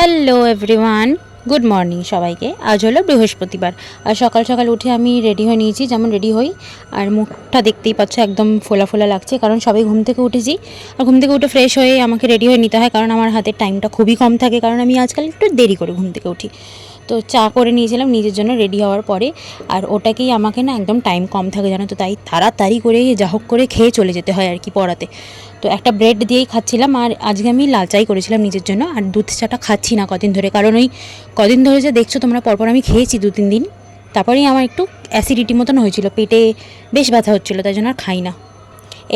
Hello everyone good morning সবাইকে। আজ হলো বৃহস্পতিবার। আর সকাল সকাল উঠে আমি রেডি হয়ে নিয়েছি, যেমন রেডি হই। আর মুখটা দেখতেই পাচ্ছ, একদম ফোলা ফোলা লাগছে, কারণ সবাই ঘুম থেকে উঠেছি। আর ঘুম থেকে উঠে ফ্রেশ হয়ে আমাকে রেডি হয়ে নিতে হয়, কারণ আমার হাতের টাইমটা খুবই কম থাকে, কারণ আমি আজকাল একটু দেরি করে ঘুম থেকে উঠি। তো চা করে নিয়েছিলাম, নিজের জন্য রেডি হওয়ার পরে। আর ওটাকেই আমাকে না একদম টাইম কম থাকে, জানো তো? তাই তাড়াতাড়ি করে যা হোক করে খেয়ে চলে যেতে হয় আর কি পড়াতে। তো একটা ব্রেড দিয়েই খাচ্ছিলাম আর আজকে আমি লাল চাই করেছিলাম নিজের জন্য। আর দুধ চাটা খাচ্ছি না কদিন ধরে, কারণ ওই কদিন ধরে যে দেখছ তোমরা, পরপর আমি খেয়েছি দু তিন দিন। তারপরেই আমার একটু অ্যাসিডিটি মতন হয়েছিল, পেটে বেশ ব্যথা হচ্ছিল, তাই জন্য আর খাই না।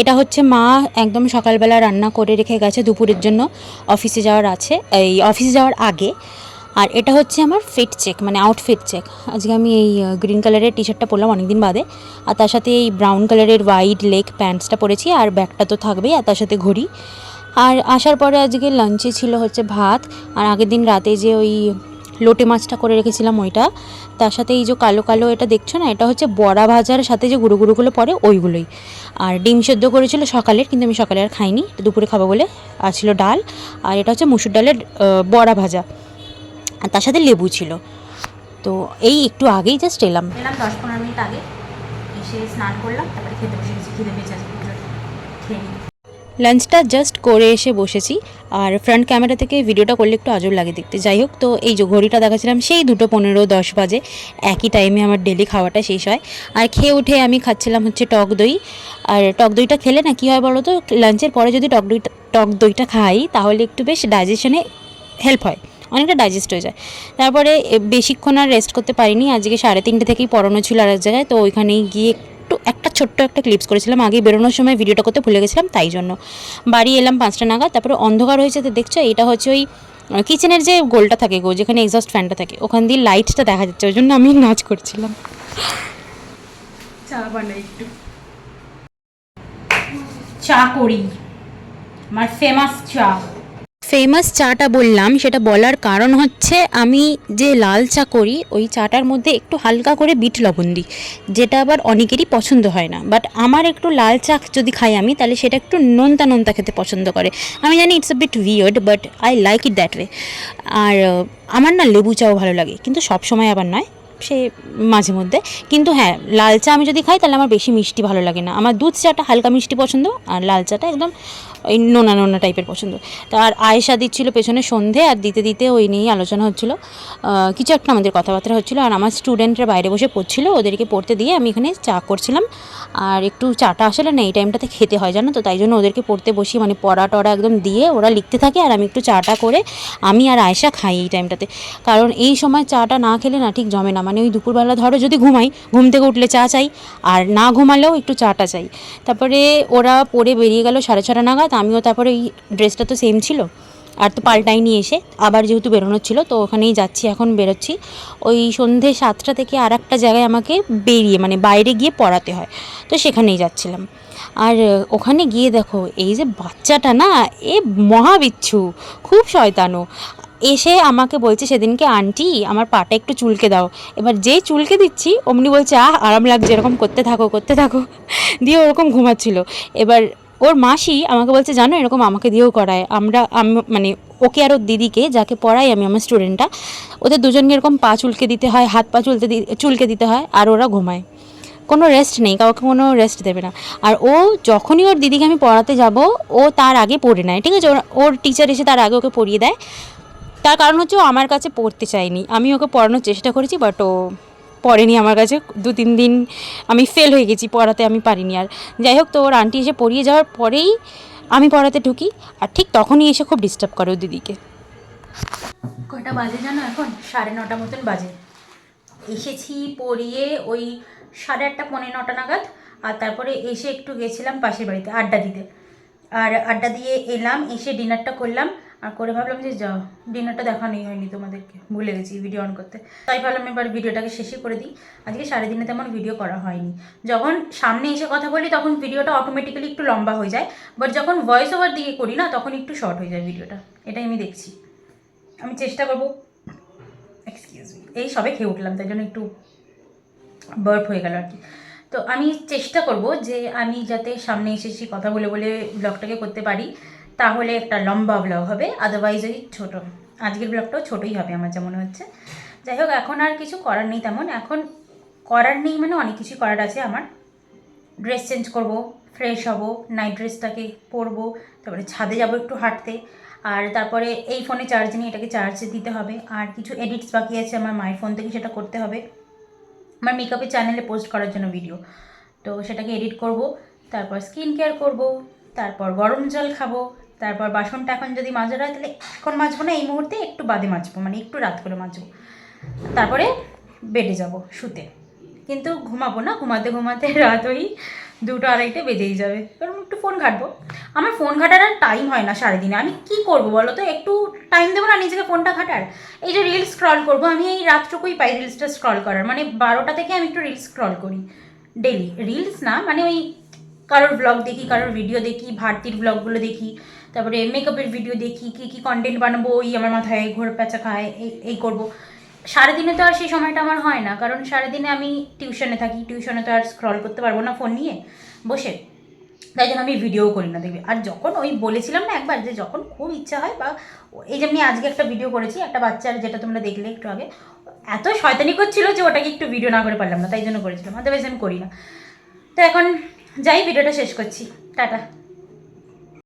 এটা হচ্ছে মা একদম সকালবেলা রান্না করে রেখে গেছে দুপুরের জন্য। অফিসে যাওয়ার আছে, এই অফিসে যাওয়ার আগে। আর এটা হচ্ছে আমার ফিট চেক মানে আউটফিট চেক আজকে আমি এই গ্রিন কালারের টি শার্টটা পরলাম অনেকদিন বাদে। আর তার সাথে এই ব্রাউন কালারের হোয়াইট লেগ প্যান্টসটা পরেছি, আর ব্যাগটা তো থাকবেই, আর তার সাথে ঘড়ি। আর আসার পরে আজকে লাঞ্চে ছিল হচ্ছে ভাত, আর আগের দিন রাতে যে ওই লোটে মাছটা করে রেখেছিলাম ওইটা, তার সাথে এই যে কালো কালো এটা দেখছ না, এটা হচ্ছে বড়া ভাজার সাথে যে গুঁড়ো গুঁড়োগুলো পড়ে ওইগুলোই। আর ডিম সেদ্ধ করেছিল সকালের, কিন্তু আমি সকালে আর খাইনি, দুপুরে খাব বলে, আর ছিল ডাল। আর এটা হচ্ছে মুসুর ডালের বড়া ভাজা। আর তার সাথে লেবু ছিল। তো এই একটু আগেই জাস্ট এলাম। এলাম দশ পনেরো মিনিট আগে। এসে স্নান করলাম তারপরে খেতে বসে গেছি খিদে পেয়েছে খেয়ে নিই। লাঞ্চটা জাস্ট করে এসে বসেছি আর ফ্রন্ট ক্যামেরা থেকে ভিডিওটা করলে একটু আজব লাগে দেখতে। যাই হোক তো এই যে ঘড়িটা দেখাচ্ছিলাম সেই দুটো পনেরো দশ বাজে। একই টাইমে আমার ডেলি খাওয়াটা শেষ হয়। আর খেয়ে উঠে আমি খাচ্ছিলাম হচ্ছে টক দই। আর টক দইটা খেলে না কী হয় বলো তো লাঞ্চের পরে যদি টক দইটা টক দইটা খাই তাহলে একটু বেশ ডাইজেশনে হেল্প হয়। অনেকটা ডাইজেস্ট হয়ে যায়। তারপরে বেশিক্ষণ আর রেস্ট করতে পারিনি। আজকে সাড়ে তিনটে থেকেই পড়ানো ছিল আর এক জায়গায়। তো ওইখানেই গিয়ে একটু, একটা ছোট্ট একটা ক্লিপস করেছিলাম। আগে বেরোনোর সময় ভিডিওটা করতে ভুলে গেছিলাম, তাই জন্য। বাড়ি এলাম পাঁচটা নাগাদ। তারপরে অন্ধকার হয়েছে তো দেখছ এটা হচ্ছে ওই কিচেনের যে গোলটা থাকে গো, যেখানে এক্সস্ট ফ্যানটা থাকে, ওখান দিয়ে লাইটটা দেখা যাচ্ছে। ওই জন্য আমি নাচ করছিলাম। চা বানাই একটু। চা করি। আমার ফেমাস চা। ফেমাস চাটা বললাম, সেটা বলার কারণ হচ্ছে আমি যে লাল চা করি, ওই চাটার মধ্যে একটু হালকা করে বিট লবণ দিই, যেটা আবার অনেকেরই পছন্দ হয় না। বাট আমার একটু লাল চা যদি খাই আমি, তাহলে সেটা একটু নোনতা নোনতা খেতে পছন্দ করে। আমি জানি it's a bit weird but I like it that way আর আমার না লেবু চাও ভালো লাগে, কিন্তু সব সময় আবার নয়। সে মাঝে মধ্যে। কিন্তু হ্যাঁ লাল চা আমি যদি খাই তাহলে আমার বেশি মিষ্টি ভালো লাগে না। আমার দুধ চাটা হালকা মিষ্টি পছন্দ আর লাল চাটা একদম ওই নোনা নোনা টাইপের পছন্দ। তা আর আয়েশা দিচ্ছিল পেছনে সন্ধে আর দিতে দিতে ওই নিয়েই আলোচনা হচ্ছিল। কিছু একটা আমাদের কথাবার্তা হচ্ছিল আর আমার স্টুডেন্টরা বাইরে বসে পড়ছিলো, ওদেরকে পড়তে দিয়ে আমি এখানে চা করছিলাম। আর একটু চাটা আসলে না, এই টাইমটাতে খেতে হয়, জানো তো? তাই জন্য ওদেরকে পড়তে বসি মানে পড়া টড়া একদম দিয়ে ওরা লিখতে থাকে আর আমি একটু চাটা করে আমি আর আয়েশা খাই এই টাইমটাতে। কারণ এই সময় চাটা না খেলে না ঠিক জমে না। মানে ওই দুপুরবেলা ধরো যদি ঘুমাই, ঘুম থেকে উঠলে চা চাই, আর না ঘুমালেও একটু চাটা চাই। তারপরে ওরা পরে বেরিয়ে গেল সাড়ে ছটা নাগাদ, আমিও তারপরে ওই ড্রেসটা তো সেম ছিল, আর তো পাল্টাই নিয়ে এসে আবার যেহেতু বেরোনোর ছিল, তো ওখানেই যাচ্ছি, এখন বেরোচ্ছি। ওই সন্ধে সাতটা থেকে আর একটা জায়গায় আমাকে বেরিয়ে মানে বাইরে গিয়ে পড়াতে হয়, তো সেখানেই যাচ্ছিলাম। আর ওখানে গিয়ে দেখো, এই যে বাচ্চাটা না, এ মহাবিচ্ছু, খুব শয়তানো এসে আমাকে বলছে, সেদিনকে আন্টি, আমার পাটা একটু চুলকে দাও। এবার যেই চুলকে দিচ্ছি, অমনি বলছে, আহ, আরাম লাগছে, এরকম করতে থাকো করতে থাকো। দিয়ে ওরকম ঘুমাচ্ছিল। এবার ওর মাসি আমাকে বলছে, জানো, এরকম আমাকে দিয়েও করায়। আমরা, আমি মানে ওকে আর ওর দিদিকে, যাকে পড়াই আমি আমার স্টুডেন্টটা ওদের দুজনকে এরকম পা চুলকে দিতে হয়, হাত পা চুলতে চুলকে দিতে হয়, আর ওরা ঘুমায়। কোনো রেস্ট নেই, কাউকে কোনো রেস্ট দেবে না। আর ও যখনই ওর দিদিকে আমি পড়াতে যাব, ও তার আগে পড়ে নেয়, ঠিক আছে? ওর টিচার এসে তার আগে ওকে পড়িয়ে দেয়। তার কারণ হচ্ছে ও আমার কাছে পড়তে চায়নি। আমি ওকে পড়ানোর চেষ্টা করেছি বাট ও পড়েনি আমার কাছে। দু তিন দিন আমি ফেল হয়ে গেছি, পড়াতে আমি পারিনি। আর যাই হোক, তো ওর আন্টি এসে পড়িয়ে যাওয়ার পরেই আমি পড়াতে ঢুকি, আর ঠিক তখনই এসে খুব ডিস্টার্ব করে ও দিদিকে। কয়টা বাজে জানো এখন? সাড়ে নটা মতন বাজে। এসেছি পড়িয়ে ওই সাড়ে আটটা, পৌনে নটা নাগাদ, আর তারপরে এসে একটু গেছিলাম পাশের বাড়িতে, আড্ডা দিতে। আর আড্ডা দিয়ে এলাম, এসে ডিনারটা করলাম। আর করে ভাবলাম যে যাও ডিনারটা দেখানোই হয়নি তোমাদেরকে, ভুলে গেছি ভিডিও অন করতে। তাই ভাবলাম এবার ভিডিওটাকে শেষই করে দিই। আজকে সারাদিনে তেমন ভিডিও করা হয়নি। যখন সামনে এসে কথা বলি, তখন ভিডিওটা অটোমেটিক্যালি একটু লম্বা হয়ে যায়। বাট যখন ভয়েস ওভার দিয়ে করি না, তখন একটু শর্ট হয়ে যায় ভিডিওটা এটাই আমি দেখছি। আমি চেষ্টা করব। এক্সকিউজ এই সবে খেয়ে উঠলাম, তাই জন্য একটু বার্প হয়ে গেল আর কি। তো আমি চেষ্টা করব যে আমি যাতে সামনে এসেছি কথা বলে বলে ব্লগটাকে করতে পারি। তাহলে একটা লম্বা ব্লগ হবে আদারওয়াইজ ওই ছোটো। আজকের ব্লগটাও ছোটোই হবে আমার যা মনে হচ্ছে। যাই হোক, এখন আর কিছু করার নেই তেমন। এখন করার নেই মানে অনেক কিছুই করার আছে আমার। ড্রেস চেঞ্জ করব ফ্রেশ হব নাইট ড্রেসটাকে পরবো, তারপরে ছাদে যাব একটু হাঁটতে। আর তারপরে এই ফোনে চার্জ নিয়ে এটাকে চার্জে দিতে হবে। আর কিছু এডিটস বাকি আছে আমার মায়ের ফোন থেকে, সেটা করতে হবে। আমার মেকআপের চ্যানেলে পোস্ট করার জন্য ভিডিও তো সেটাকে এডিট করব, তারপর স্কিন কেয়ার করব। তারপর গরম জল খাব, তারপর বাসনটা এখন যদি মাজা হয় তাহলে এখন মাজবো না, এই মুহূর্তে একটু বাদে মাজবো মানে একটু রাত করে মাজবো। তারপরে বেডে যাব শুতে। কিন্তু ঘুমাবো না, ঘুমাতে ঘুমাতে রাত ওই দুটো আড়াইটে বেজেই যাবে। কারণ একটু ফোন ঘাটবো। আমার ফোন ঘাটার আর টাইম হয় না সারাদিনে। আমি কি করব বলো তো? একটু টাইম দেবো না নিজেকে ফোনটা ঘাটার? এই যে রিলস স্ক্রল করব, আমি এই রাতটুকুই পাই রিলসটা স্ক্রল করার। মানে বারোটা থেকে আমি একটু রিলস স্ক্রল করি। ডেলি রিলস না মানে ওই কারোর ব্লগ দেখি, কারোর ভিডিও দেখি, ভারতীর ব্লগগুলো দেখি, তারপরে মেকআপের ভিডিও দেখি, কী কী কন্টেন্ট বানাবো, ওই আমার মাথায় ঘোর প্যাঁচা খায়, এই এই করব। সারাদিনে তো আর সেই সময়টা আমার হয় না, কারণ সারাদিনে আমি টিউশনে থাকি টিউশনে তো আর স্ক্রল করতে পারব না ফোন নিয়ে, বসে। তাই জন্য আমি ভিডিও করি না, দেখবি। আর যখন ওই বলেছিলাম না একবার যে যখন খুব ইচ্ছা হয় বা এই যেমনি আজকে একটা ভিডিও করেছি, একটা বাচ্চার যেটা তোমরা দেখলে একটু আগে, এত শয়তানি করছিল যে ওটাকে একটু ভিডিও না করে পারলাম না, তাই জন্য করেছিলাম আদারওয়াইজ আমি করি না। তো এখন যাই ভিডিওটা শেষ করছি। টাটা।